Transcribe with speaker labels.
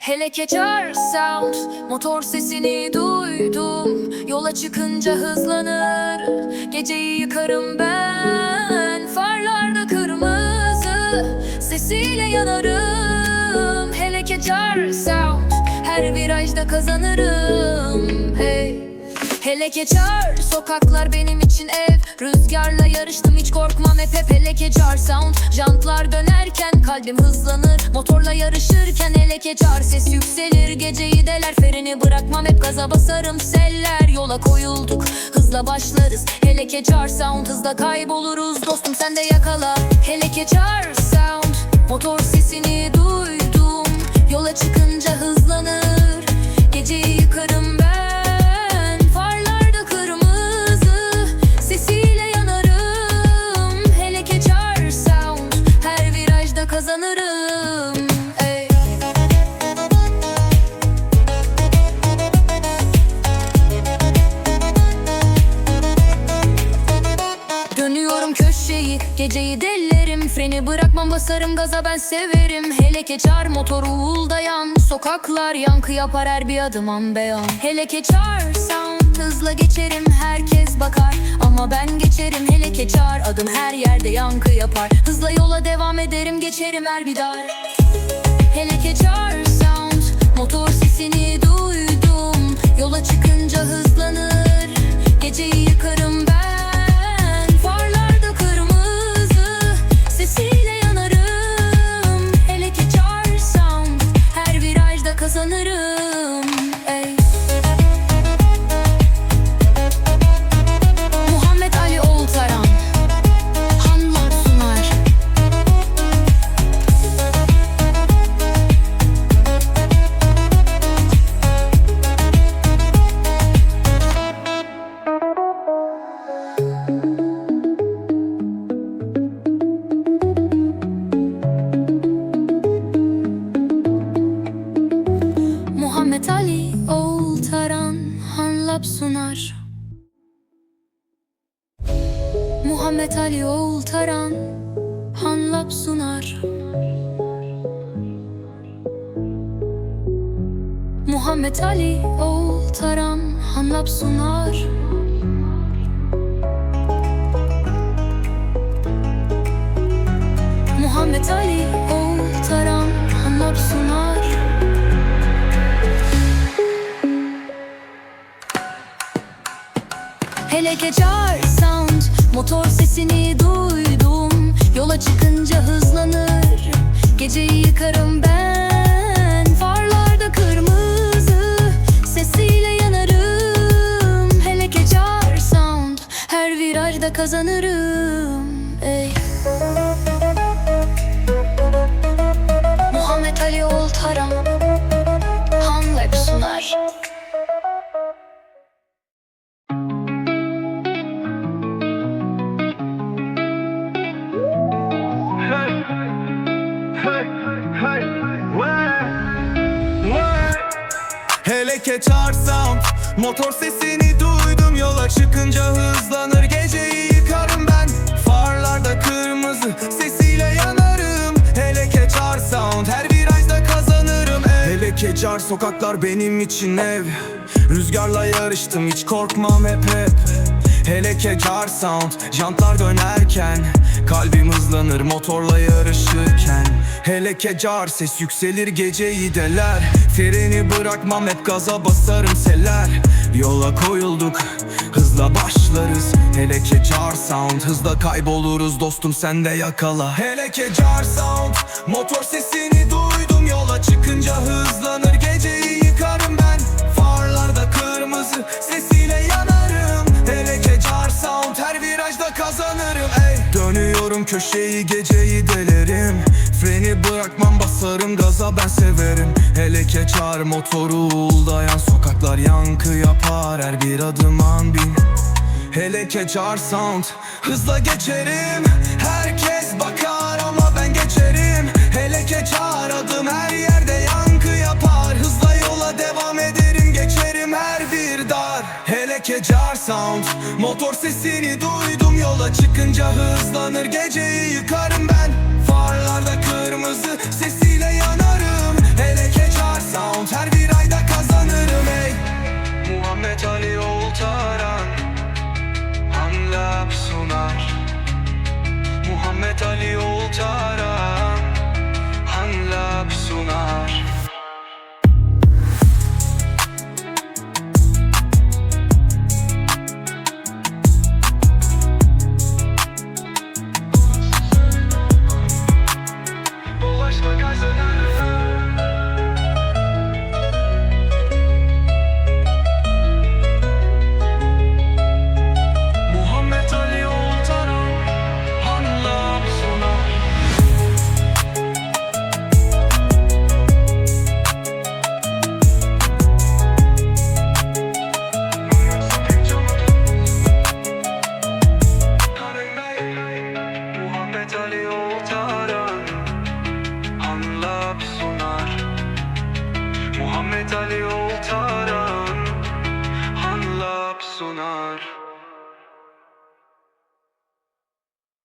Speaker 1: Hele keçar sound Motor sesini duydum. Yola çıkınca hızlanır Geceyi yıkarım ben. Farlarda kırmızı Sesiyle yanarım. Hele keçar sound Her virajda kazanırım. Hey Hele geçer sokaklar benim için ev. Rüzgarla yarıştım hiç korkmam hep hep. Hele geçer sound. Jantlar dönerken kalbim hızlanır. Motorla yarışırken hele geçer. Ses yükselir Geceyi deler. Freni bırakmam hep gaza basarım. Seller yola koyulduk. Hızla başlarız. Hele geçer sound. Hızla kayboluruz. Dostum sen de yakala. Hele geçer sound. Motor sesini duydum. Yola çıkınca hızlanır Dönüyorum köşeyi Geceyi dellerim Freni bırakmam basarım gaza ben severim. Hele keçar motor uğuldayan Sokaklar yankı yapar her bir adım an beyan Hele keçar sound Hızla geçerim herkes bakar Ama ben geçerim hele keçar Adım her yerde yankı yapar. Hızla yola devam ederim geçerim her bir dar. Hele keçar sound Motor sesini duydum Hanlap sunar. Muhammed Ali Oltaran Hanlap sunar. Muhammed Ali Oltaran Hanlap sunar. Muhammed Ali Hele geçer sound. Motor sesini duydum. Yola çıkınca hızlanır. Geceyi yıkarım ben. Farlarda kırmızı Sesiyle yanarım. Hele geçer sound. Her virajda kazanırım. Ey. Muhammed Ali Oltaran
Speaker 2: Hele keçar sound Motor sesini duydum. Yola çıkınca hızlanır Geceyi yıkarım ben. Farlarda kırmızı sesiyle yanarım. Hele keçar sound her virajda kazanırım. Ey. Hele keçar sokaklar benim için ev. Rüzgarla yarıştım hiç korkmam hep hep Hele keçar sound. Jantlar dönerken Kalbim hızlanır motorla yarışırken. Hele keçar ses yükselir geceyi deler. Freni bırakmam hep gaza basarım seller Yola koyulduk hızla başlarız. Hele keçar sound. Hızla kayboluruz dostum sen de yakala. Hele keçar sound. Motor sesini duydum yola köşeyi geceyi delerim. Freni bırakmam basarım gaza ben severim. Hele keçar motoru uğuldayan Sokaklar yankı yapar her bir adım an bin. Hele keçar sound Hızla geçerim. Herkes bakar ama ben geçerim. Hele keçar Keçar sound. Motor sesini duydum. Yola çıkınca hızlanır. Geceyi yıkarım ben. Farlarda kırmızı sesiyle Muhammed Ali Oltaran